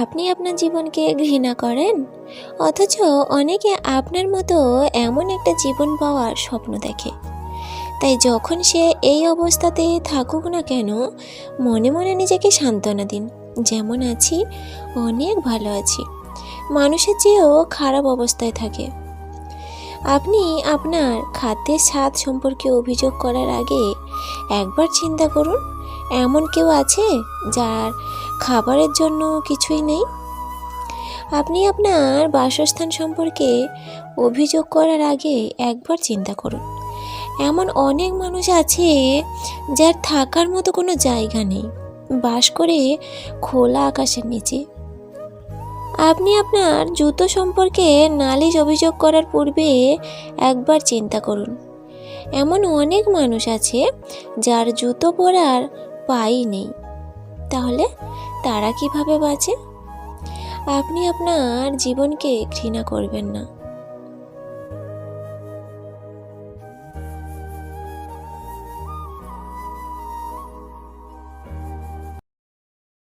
আপনি আপনার জীবনকে ঘৃণা করেন? অথচ অনেকে আপনার মতো এমন একটা জীবন পাওয়ার স্বপ্ন দেখে। তাই যখন সে এই অবস্থাতে থাকুক না কেন, মনে মনে নিজেকে সান্ত্বনা দিন। যেমন আছি, অনেক ভালো আছি। মানুষের চেয়েও খারাপ অবস্থায় থাকে। আপনি আপনার খাদ্যের স্বাদ সম্পর্কে অভিযোগ করার আগে একবার চিন্তা করুন, এমন কেউ আছে যার খাবারের জন্য কিছুই নেই? আপনি আপনার বাসস্থান সম্পর্কে অভিযোগ করার আগে একবার চিন্তা করুন। এমন অনেক মানুষ আছে যার থাকার মতো কোনো জায়গা নেই, বাস করে খোলা আকাশের নিচে। আপনি আপনার জুতো সম্পর্কে নালিশ অভিযোগ করার পূর্বে একবার চিন্তা করুন। এমন অনেক মানুষ আছে যার জুতো পরার পাই নেই। তাহলে তারা কীভাবে বাঁচে? আপনি আপনার জীবনকে ঘৃণা করবেন না।